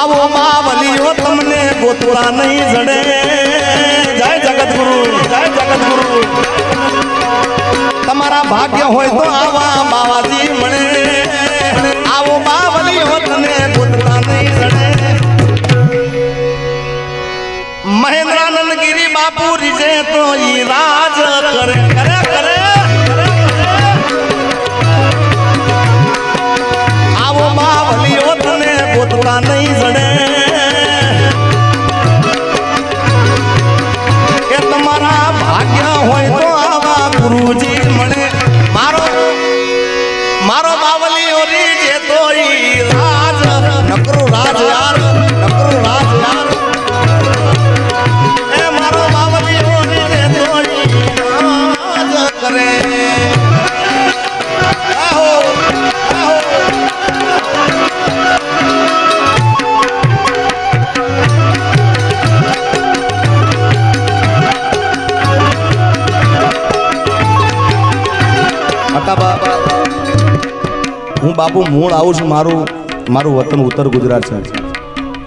આવો માવલીઓ તમને ગોતવા નહીં જડે. જય જગતગુરુ જય જગતગુરુ. તમારા ભાગ્ય હોય તો આવા બાવાજી મળે. આવો બાવલીઓ તમને ગોતવા નહીં જડે. મહેન્દ્રાનંદ ગિરી બાપુ રીજે તો ઈ રાજ કરે કરે કરે. ગોતવા નહીં બાપુ, મૂળ આવું છું મારું મારું વતન ઉત્તર ગુજરાત છે.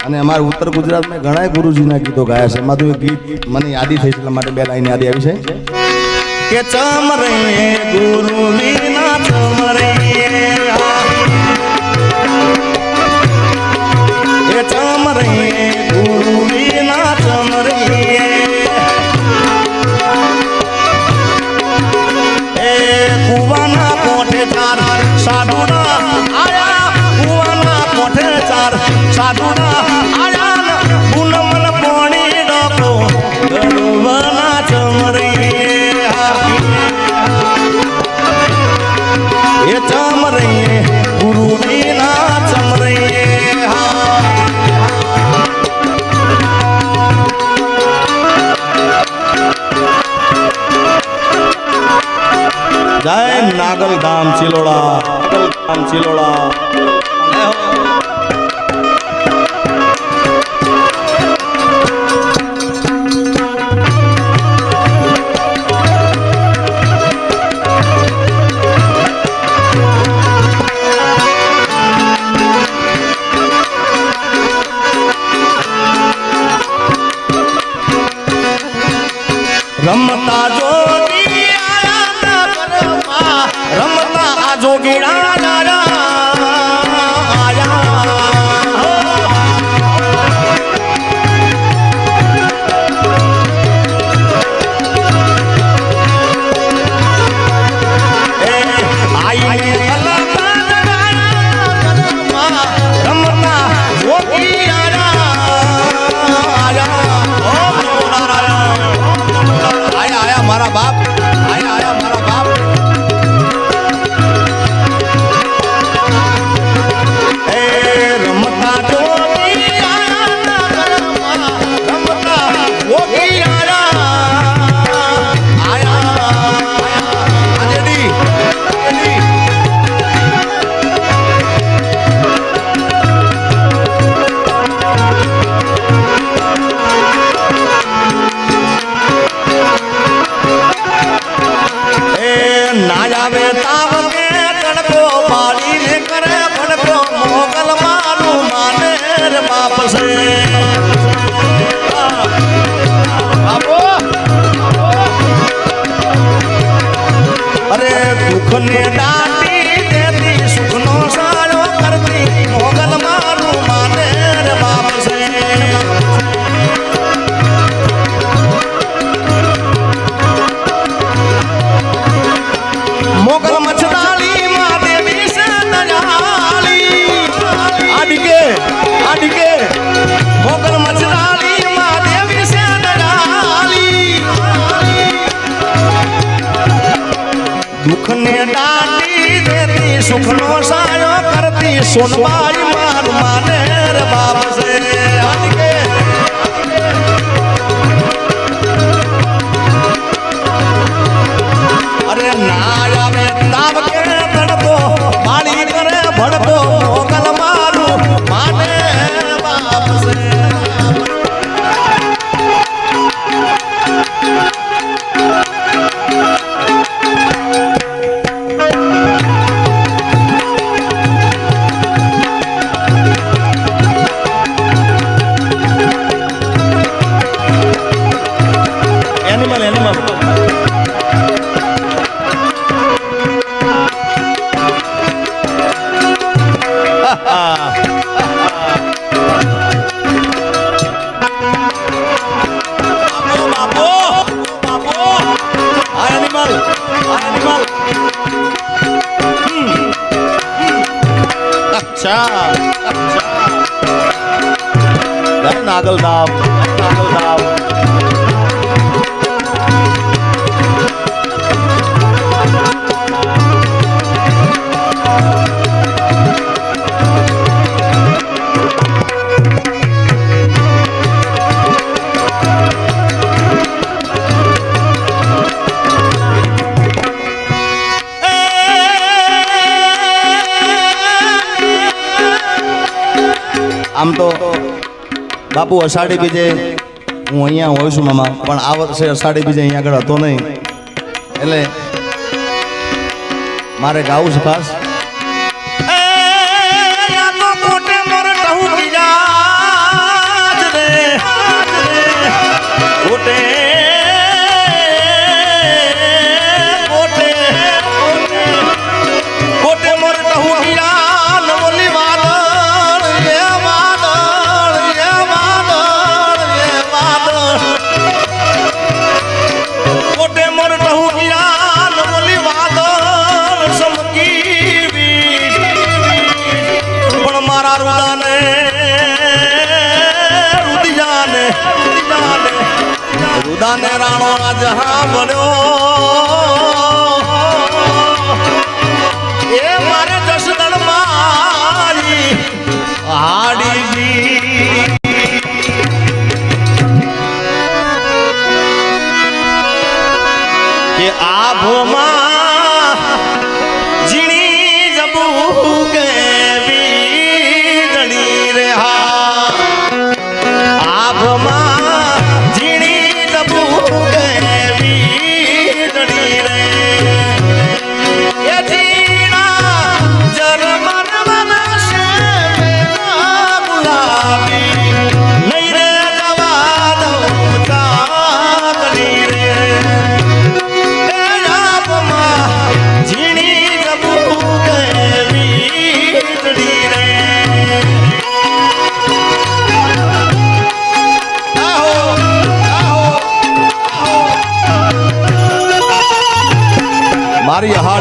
અને અમારા ઉત્તર ગુજરાતમાં ઘણા ગુરુજીના ગીતો ગાયા છે. એમાં તો ગીત મને યાદી થઈ છે, એટલા માટે બે લાઈન યાદી આવી છે. કે ચમરે ગુરુ વિના ચમરે જય નાગલ ધામ ચિલોડા નાગલ ધામ ચિલોડા ধনে দা સોનબાઈ માર માને બાપ છે નાગલ ધામ નાગલ ધામ બાપુ અષાઢી બીજે, હું અહીંયા હોઉં છું મામા, પણ આ વર્ષે અષાઢી બીજે અહીંયા આગળ હતો નહીં. એટલે મારે ગાવું છે ખાસ. મોટે ને રાણો જહા બને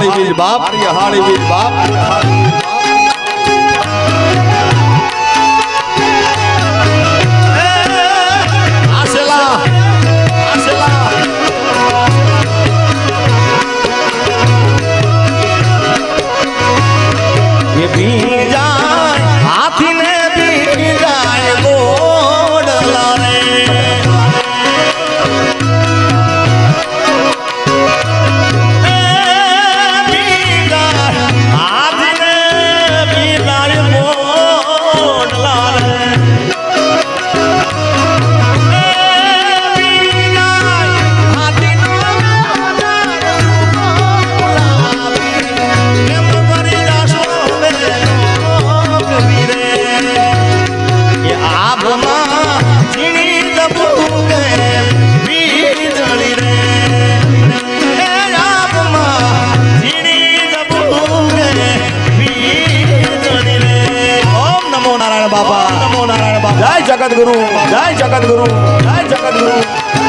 હાળી વીર બાપ હાળી વીર બાપ जगद्गुरू जय जगद्गुरू जय जगद्गुरू।